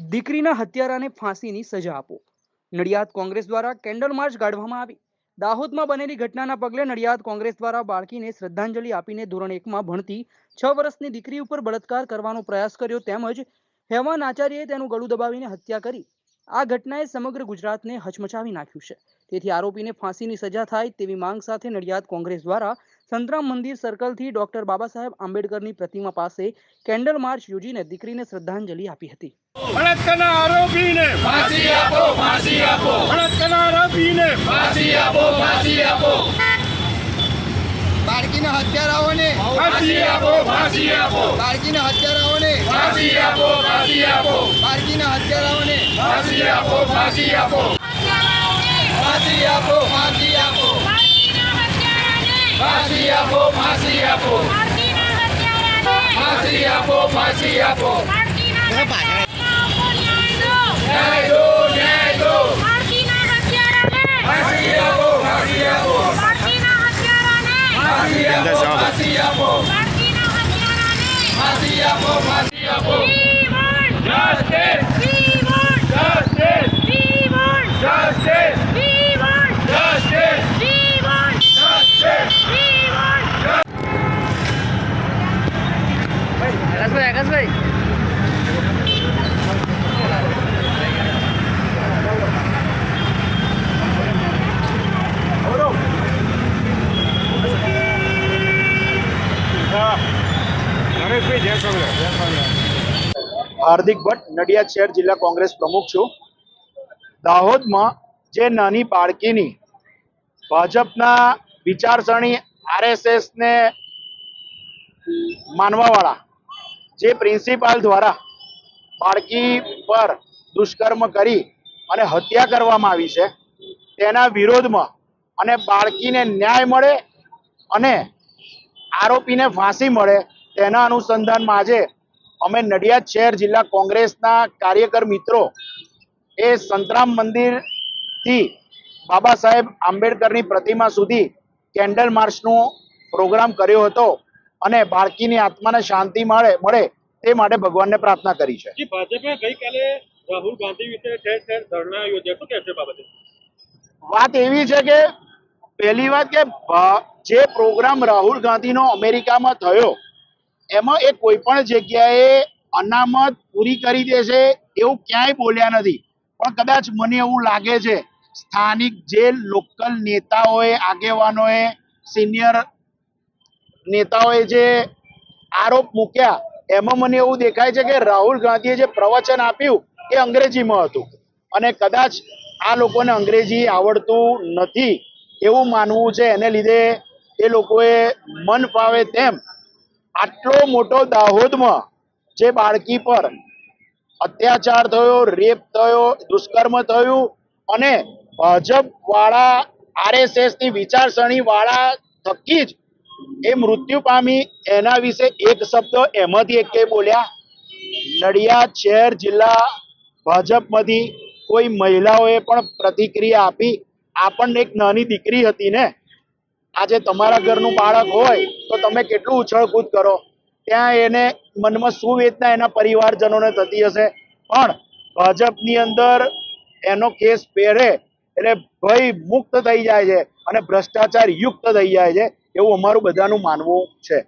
દીકરીના હત્યારાને ફાંસીની સજા આપો. નડિયાદ કોંગ્રેસ દ્વારા કેન્ડલ માર્ચ કાઢવામાં આવી. દાહોદમાં બનેલી ઘટનાના પગલે નડિયાદ કોંગ્રેસ દ્વારા બાળકીને શ્રદ્ધાંજલિ આપીને ધોરણ એકમાં ભણતી છ વર્ષની દીકરી ઉપર બળાત્કાર કરવાનો પ્રયાસ કર્યો તેમજ હેવાન આચાર્યએ તેનું ગળું દબાવીને હત્યા કરી. આ ઘટનાએ સમગ્ર ગુજરાતને હચમચાવી નાખ્યું છે. તેથી આરોપીને ફાંસીની સજા થાય તેવી માંગ સાથે નડિયાદ કોંગ્રેસ દ્વારા સંતરામ મંદિર સર્કલથી ડોક્ટર બાબા સાહેબ આંબેડકરની પ્રતિમા પાસે કેન્ડલ માર્ચ યોજીને દીકરીને શ્રદ્ધાંજલિ આપી હતી. બળાત્કારના આરોપીને ફાંસી આપો ફાંસી આપો. બળાત્કારના આરોપીને ફાંસી આપો ફાંસી આપો. બાળકીના હત્યારાઓને ફાંસી આપો ફાંસી આપો. બાળકીના હત્યારાઓને ફાંસી આપો ફાંસી આપો. બાળકીના હત્યારાઓને ફાંસી આપો ફાંસી આપો. ફાંસી આપો ફાંસી આપો. ફાંસી આપો. ફાંસી આપો ફાંસી આપો ફાંસી આપો ન્યાય દો ન્યાય દો ફાંસી આપો ફાંસી આપો ફાંસી આપો ફાંસી આપો ફાંસી આપો ફાંસી આપો justice justice justice justice justice Hardik Bhatt, Nadiad શહેર જિલ્લા કોંગ્રેસ પ્રમુખ છું. દાહોદમાં જે નાની બાળકીની ભાજપના વિચારસરણી આરએસએસ ને માનવાવાળા જે પ્રિન્સિપાલ દ્વારા બાળકી પર દુષ્કર્મ કરી અને હત્યા કરવામાં આવી છે, તેના વિરોધમાં અને બાળકીને ન્યાય મળે અને આરોપીને ફાંસી મળે તેના અનુસંધાનમાં આજે અમે નડિયાદ શહેર જિલ્લા કોંગ્રેસના કાર્યકર મિત્રો એ સંતરામ મંદિરથી બાબા સાહેબ આંબેડકરની પ્રતિમા સુધી કેન્ડલ માર્ચનો પ્રોગ્રામ કર્યો હતો અને બાળકીની આત્માને શાંતિ મળે મળે તે માટે ભગવાનને પ્રાર્થના કરી છે. ભાજપે ગઈકાલે રાહુલ ગાંધી વિશે ઠેર ઠેર ધરણા યોજ્યા. શું કહેશે બાબતે? વાત એવી છે કે પહેલી વાત કે જે પ્રોગ્રામ રાહુલ ગાંધીનો અમેરિકામાં થયો એમાં એ કોઈ પણ જગ્યાએ અનામત પૂરી કરી દેશે એવું ક્યાંય બોલ્યા નથી. પણ કદાચ મને એવું લાગે છે, સ્થાનિક જે લોકલ નેતાઓએ, આગેવાનોએ, સિનિયર નેતાઓએ જે આરોપ મૂક્યા, એમાં મને એવું દેખાય છે કે રાહુલ ગાંધીએ જે પ્રવચન આપ્યું એ અંગ્રેજીમાં હતું. અને કદાચ આ લોકોને અંગ્રેજી આવડતું નથી એવું માનવું છે, એને લીધે એ લોકોએ મન ફાવે તેમ આટલો મોટો દાહોદમાં જે બાળકી પર અત્યાચાર થયો, રેપ થયો, દુષ્કર્મ થયું અને ભાજપ વાળા આરએસએસની વિચારસરણી વાળા થકી જ એ મૃત્યુ પામી, એના વિશે એક શબ્દ એમાંથી એક બોલ્યા, નડિયાદ શહેર જિલ્લા ભાજપમાંથી કોઈ મહિલાઓએ પણ પ્રતિક્રિયા આપી, આપણને એક નાની દીકરી હતી ને આજે તમારા ઘરનું બાળક હોય તો તમે કેટલું ઉછળકૂદ કરો? ત્યાં એને મનમાં શું વેદના એના પરિવારજનોને થતી હશે? પણ ભાજપની અંદર એનો કેસ પહેરે એટલે ભય મુક્ત થઈ જાય છે અને ભ્રષ્ટાચાર યુક્ત થઈ જાય છે એવું અમારું બધાનું માનવું છે.